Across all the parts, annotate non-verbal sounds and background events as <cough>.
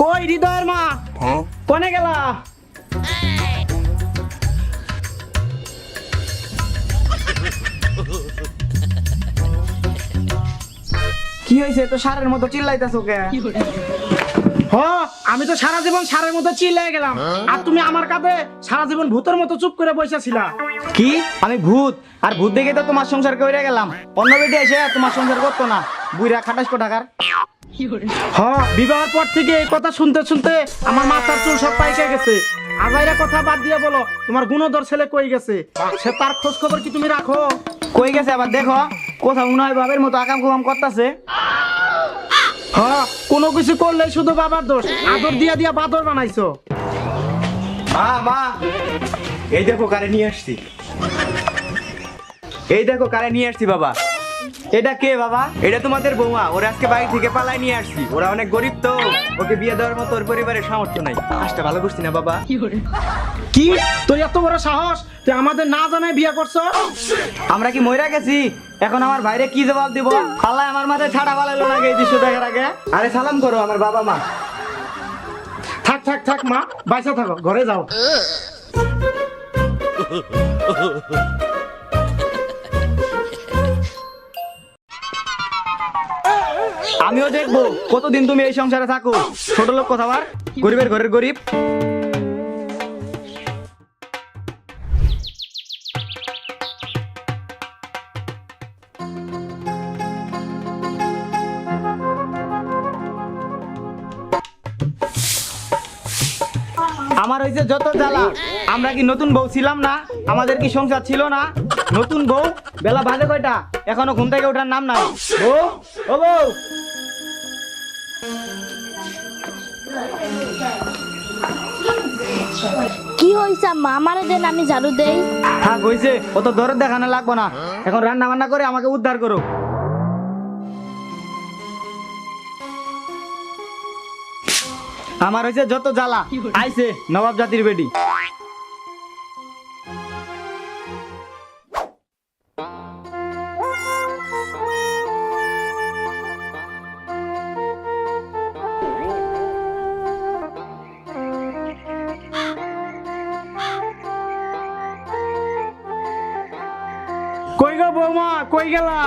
কই হৃদয়ের মা? কোনে গেলা? কি হয়েছে? তো সারের মতো চিল্লাইতেছ কে? হ আমি তো সারা জীবন সারের মতো চিল্লাই গেলাম। আর তুমি আমার কাঁধে সারা জীবন ভূতের মতো চুপ করে বসেছিলা। কি? আমি ভূত। আর ভূত দেখে তো তোমার সংসার করে গেলাম। অন্য বেটি এসে তোমার সংসার করতো না। বুইরা খাটাস টাকার হ বিবাহের পর থেকে এই কথা শুনতে শুনতে আমার মাথার চুল সব পাইকে গেছে। আজাইরা কথা বাদ দিয়ে বলো তোমার গুণধর ছেলে কই গেছে? সে তার খোঁজ খবর কি তুমি রাখো? কই গেছে আবার? দেখো কোথাও বাবের মতো আকাম কুকাম করতেছে। হ্যাঁ কোনো কিছু করলে শুধু বাবার দোষ। আদর দিয়া দিয়া বাদর বানাইছো। মা মা এই দেখো কারে নিয়ে আসছি। এই দেখো কারে নিয়ে আসছি বাবা। এটা কে বাবা? এটা তোমাদের বৌমা। ওরা আজকে বাড়ি থেকে পালাই নিয়ে আসছি। ওরা অনেক গরিব তো। ওকে বিয়ে দেওয়ার মতো ওর পরিবারের সামর্থ্য নাই। আসতে ভালো করছি না বাবা। কি তোর এত বড় সাহস? তুই আমাদের না জানাই বিয়ে করছ? আমরা কি মইরা গেছি? এখন আমার ভাইরে কি জবাব দিব? পাল্লায় আমার মাথায় ছাড়া পালাইলো না এই দৃশ্য দেখার আগে। আরে সালাম করো আমার বাবা মা। থাক থাক থাক মা। বাইসা থাকো। ঘরে যাও। <laughs> আমিও দেখব কতদিন তুমি এই সংসারে থাকো। ছোট লোক কোথাবার গরিবের ঘরের গরিব। আমার হয়েছে যত জ্বালা, আমরা কি নতুন বউ ছিলাম না? আমাদের কি সংসার ছিল না? নতুন বউ? বেলা বাজে কয়টা? এখনও ঘুম থেকে ওঠার নাম নাই। বউ? ও বউ? কি হইছে, মা আমারে দেন, আমি ঝাড়ু দেই। থাক হয়েছে অত দরদ দেখানো লাগবো না। এখন রান্না বান্না করে আমাকে উদ্ধার করো। আমার হয়েছে যত জ্বালা, আইছে নবাব জাতির বেটি। বৌমা কই গেলা?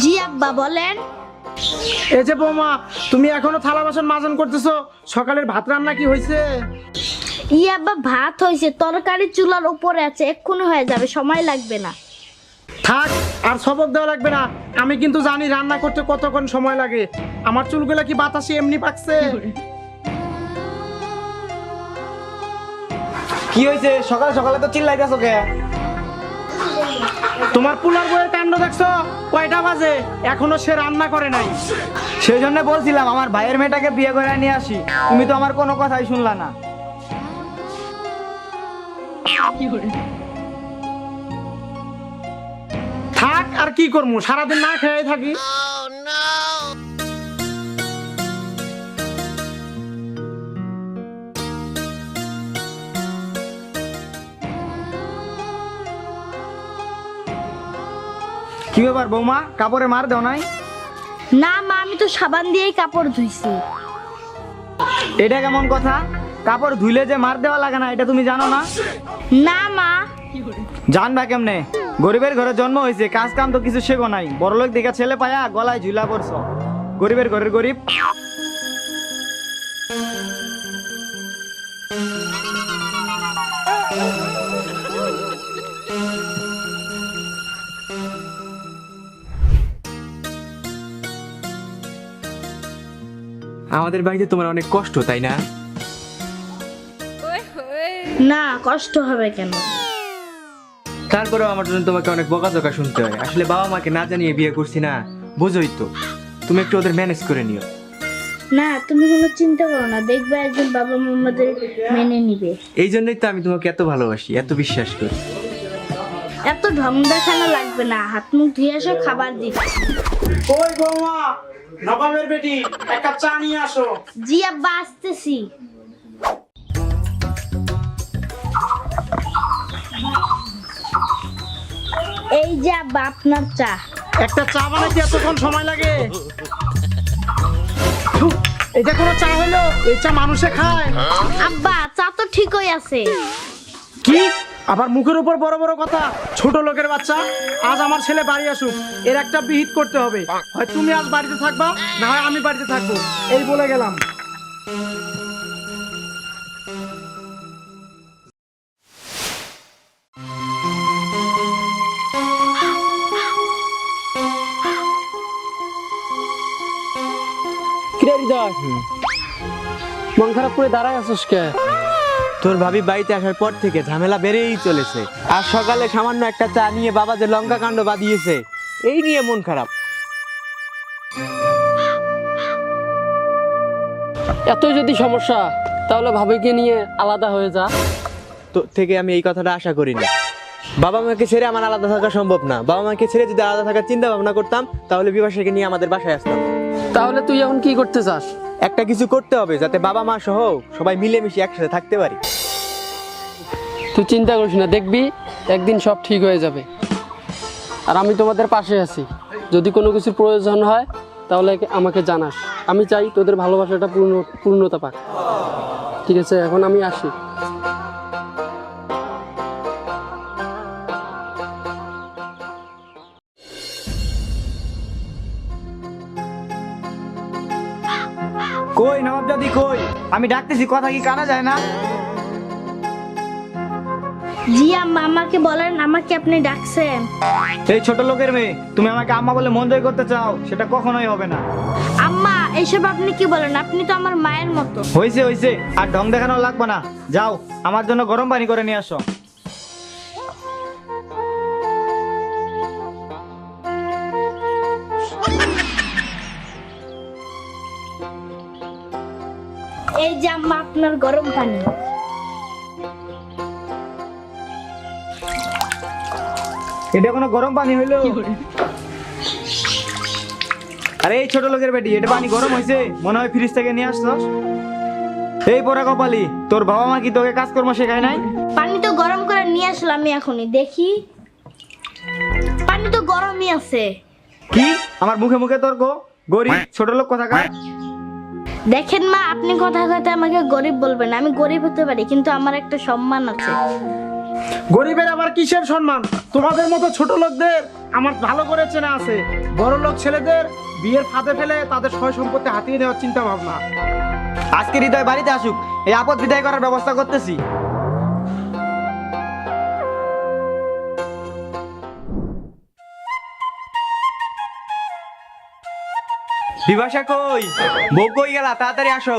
জি আব্বা বলেন। এই যে বৌমা তুমি এখনও থালা বাসন মাজন করতেছো সকালের ভাত রান্না কি হয়েছে ই আব্বা ভাত হয়েছে তরকারি চুলার উপরে আছে এক্ষুনি হয়ে যাবে সময় লাগবে না। থাক, আর সবক দেওয়া লাগবে না। আমি কিন্তু জানি রান্না করতে কতক্ষণ সময় লাগে। আমার চুলগুলা কি বাতাসে এমনি পাকছে? কি হয়েছে? সকাল সকালে তো চিল্লাইতেছো কে? তোমার পুলার বইয়ের কাণ্ড দেখছ? কয়টা বাজে? এখনও সে রান্না করে নাই। সেই জন্য বলছিলাম, আমার ভাইয়ের মেয়েটাকে বিয়ে করে নিয়ে আসি। তুমি তো আমার কোনো কথাই শুনলা না। আর কি করব সারাদিন না খেয়ে থাকি। কি ব্যাপার বৌমা? কাপড়ে মার দাও নাই? না মা আমি তো সাবান দিয়েই কাপড় ধুইছি। এটা কেমন কথা? কাপড় ধুইলে যে মার দেওয়া লাগে না এটা তুমি জানো না? না মা। জানবা কেমনে? গরিবের ঘরে জন্ম হয়েছে কাজ কাম তো কিছু শেখো নাই। বড়লোক দিকে ছেলে পায়া গলায় ঝুলা পড়ছ। গরিবের ঘরের গরিব। আমাদের বাড়িতে তোমার অনেক কষ্ট তাই না? না কষ্ট হবে কেন? তারপরেও আমার জন্য তোমাকে অনেক বকাঝকা শুনতে হয়। আসলে বাবা মাকে না জানিয়ে বিয়ে করছি না। বোঝোই তো। তুমি একটু ওদের ম্যানেজ করে নিও। না তুমি কোনো চিন্তা করো না। দেখবে একজন বাবা মামাদের মেনে নিবে। এই জন্যই তো আমি তোমাকে এত ভালোবাসি এত বিশ্বাস করি। এত ঢং দেখানো লাগবে না। হাত মুখ ধুয়ে এসো খাবার দিচ্ছি। কই বৌমা? নবাবের বেটি এক কাপ চা নিয়ে আসো। জি আব্বা আসতেছি। যে আব্বা আপনার চা। একটা চা বানাইতে এতক্ষণ সময় লাগে। এটা কোনো চা হলো? এই চা মানুষে খায়। আব্বা চা তো ঠিকই আছে। কি? আবার মুখের উপর বড় বড় কথা। ছোট লোকের বাচ্চা আজ আমার ছেলে বাড়ি আসুক। এর একটা বিহিত করতে হবে। হয় তুমি আজ বাড়িতে থাকবা না হয় আমি বাড়িতে থাকব। এই বলে গেলাম। হৃদয়। মন খারাপ করে দাঁড়ায় আছিস কে? তোর ভাবি বাড়িতে আসার পর থেকে ঝামেলা বেড়েই চলেছে। আর সকালে সামান্য একটা চা নিয়ে বাবা যে লঙ্কা কাণ্ড বাঁধিয়েছে এই নিয়ে মন খারাপ। এতই যদি সমস্যা তাহলে ভাবিকে নিয়ে আলাদা হয়ে যা। তো থেকে আমি এই কথাটা আশা করিনি। বাবা মাকে ছেড়ে আমার আলাদা থাকা সম্ভব না। বাবা মাকে ছেড়ে যদি আলাদা থাকার চিন্তা ভাবনা করতাম তাহলে বিভাসাকে নিয়ে আমাদের বাসায় আসতাম। তাহলে তুই এখন কি করতে চাস? একটা কিছু করতে হবে যাতে বাবা মা সহ সবাই মিলেমিশে একসাথে থাকতে পারি। তুই চিন্তা করিস না দেখবি একদিন সব ঠিক হয়ে যাবে। আর আমি তোমাদের পাশে আছি। যদি কোনো কিছুর প্রয়োজন হয় তাহলে আমাকে জানাস। আমি চাই তোদের ভালোবাসাটা পূর্ণ পূর্ণতা পাক। ঠিক আছে এখন আমি আসি। কই নবাব দাদি কই? আমি ডাকতেছি কথা কি কানা যায় না? জি আম্মা আমাকে বলেন আমাকে আপনি ডাকছেন। এই ছোট লোকের মেয়ে তুমি আমাকে আম্মা বলে মন জয় করতে চাও সেটা কখনোই হবে না। আম্মা এইসব আপনি কি বলেন? আপনি তো আমার মায়ের মতো। হয়েছে হয়েছে আর ঢং দেখানো লাগবে না। যাও আমার জন্য গরম পানি করে নিয়ে আসো। আপনার গরম পানি। এটা কোনো গরম পানি হইল? আরে এই ছোট লোকের বেটি এটা পানি গরম হয়েছে মনে হয় ফ্রিজ থেকে নিয়ে আসছস এই পোড়া কপালি তোর বাবা মা কি তোকে কাজকর্ম শেখায় নাই? পানি তো গরম করে নিয়ে আসলাম আমি এখনই দেখি। পানি তো গরমই আছে। কি? আমার মুখে মুখে তোর গো গরিব ছোট লোক কথা কার দেখেন মা, আপনি কথা কথা আমাকে গরিব বলবেন, আমি গরিব হতে পারি, কিন্তু আমার একটা সম্মান আছে। গরিবের আবার কিসের সম্মান? তোমাদের মতো ছোট লোকদের আমার ভালো করে চেনা আছে। বড় লোক ছেলেদের বিয়ের ফাঁদে ফেলে তাদের সয় সম্পত্তি হাতিয়ে নেওয়ার চিন্তা ভাবনা আজকে হৃদয় বাড়িতে আসুক, এই আপদ বিদায় করার ব্যবস্থা করতেছি। বিভাষা কই? বউ কই গেলা? তাড়াতাড়ি আসো।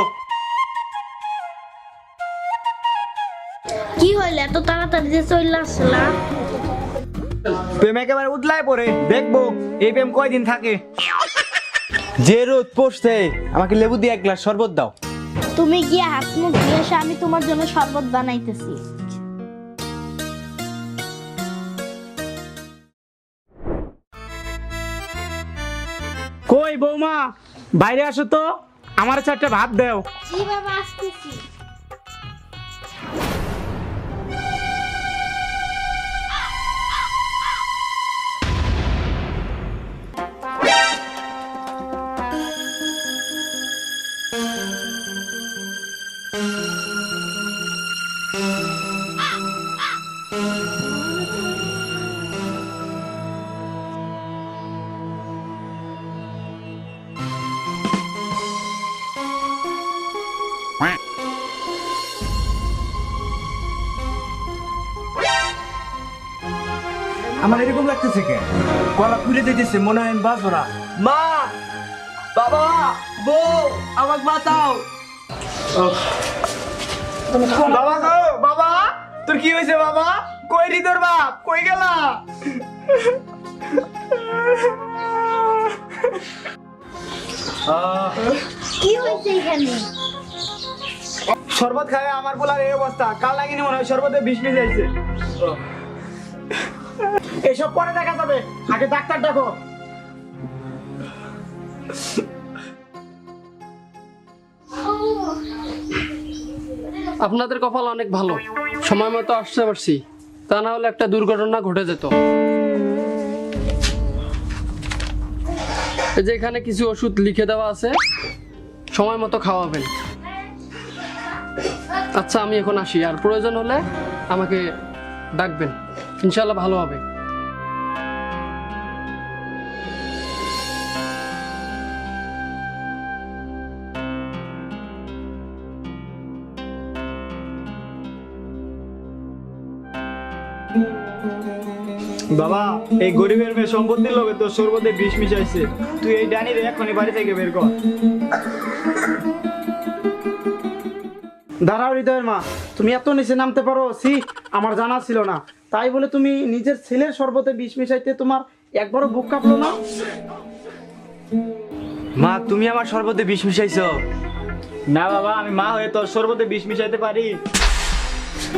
কি হইল? এত তাড়াতাড়ি যে চলে আসলা? প্রেম একেবারে উদলায় পড়ে দেখব এই প্রেম কয়দিন থাকে। যে রোদ পড়ছে আমাকে লেবু দিয়ে এক গ্লাস শরবত দাও। তুমি গিয়ে হাত মুখ ধুয়ে এসে আমি তোমার জন্য শরবত বানাইতেছি। বাইরে আসো তো। আমার চারটা ভাত দেও। জি বাবা আসতেছি। আমার এরকম লাগতেছে কে গলা খুলে দিতেছে মনে হয় না মা! বাবা! বউ! আমাকে বাঁচাও! বাবা গো বাবা! তোর কি হয়েছে বাবা? কই রি তোর বাপ? কই গেলা? কি হয়েছে এখানে? শরবত খায় আমার বলার এই অবস্থা। কাল লাগিনি মনে হয় শরবতে বিষ মিশে যাইছে এসব পরে দেখা যাবে। আগে ডাক্তার ডাকো আপনাদের কপাল অনেক ভালো। সময় মতো আসতে পারছি। তা না হলে একটা দুর্ঘটনা ঘটে যেত। এই যে এখানে কিছু ওষুধ লিখে দেওয়া আছে। সময় মতো খাওয়াবেন। আচ্ছা আমি এখন আসি। আর প্রয়োজন হলে আমাকে ডাকবেন। ইনশাল্লাহ ভালো হবে। বাবা, এই গরিবের মেয়ে সম্পত্তির লোভে তোর সর্বদে বিষ মিশাইছে। তুই এই ডানির এখনই বাড়ি থেকে বের কর। দাঁড়াও হৃদয়ের মা, তুমি এত নিচে নামতে পারো সি আমার জানা ছিল না। তাই বলে তুমি নিজের ছেলের শরবতে বিষ মিশাইতে তোমার একবারও বুক কাঁপলো না? মা, তুমি আমার সর্বদে বিষ মিশাইছো? না বাবা, আমি মা হয়ে তোর সর্বদে বিষ মিশাইতে পারি।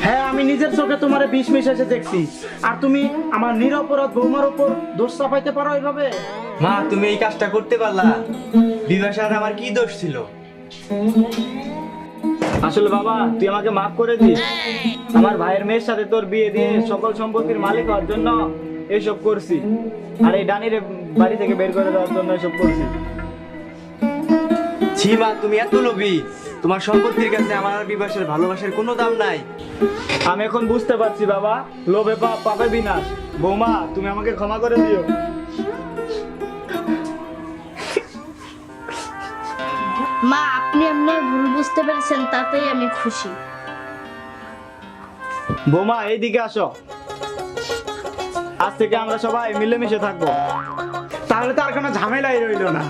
হ্যাঁ আমি নিজের চোখে তোমার বিষ মিশাইছে দেখছি। আর তুমি আমার নিরপরাধ বৌমার উপর দোষ চাপাইতে পারো এইভাবে মা তুমি এই কাজটা করতে পারলা। বিভাসার আমার কি দোষ ছিল? আসলে বাবা তুই আমাকে মাফ করে দিস। আমার ভাইয়ের মেয়ের সাথে তোর বিয়ে দিয়ে সকল সম্পত্তির মালিক হওয়ার জন্য এসব করছি। আর এই ডানির বাড়ি থেকে বের করে দেওয়ার জন্য এসব করছি। ছি মা তুমি এত লোভী। তোমার সম্পত্তির কাছে আমার আর বিভাসের ভালোবাসার কোনো দাম নাই। আমি এখন বুঝতে পারছি বাবা। লোভে পাপ পাপে বিনাশ। বৌমা তুমি আমাকে ক্ষমা করে দিও। মা আপনি আপনার ভুল বুঝতে পেরেছেন তাতেই আমি খুশি। বৌমা এইদিকে আসো। আজ থেকে আমরা সবাই মিলেমিশে থাকব। তাহলে তো আর কোনো ঝামেলাই রইল না।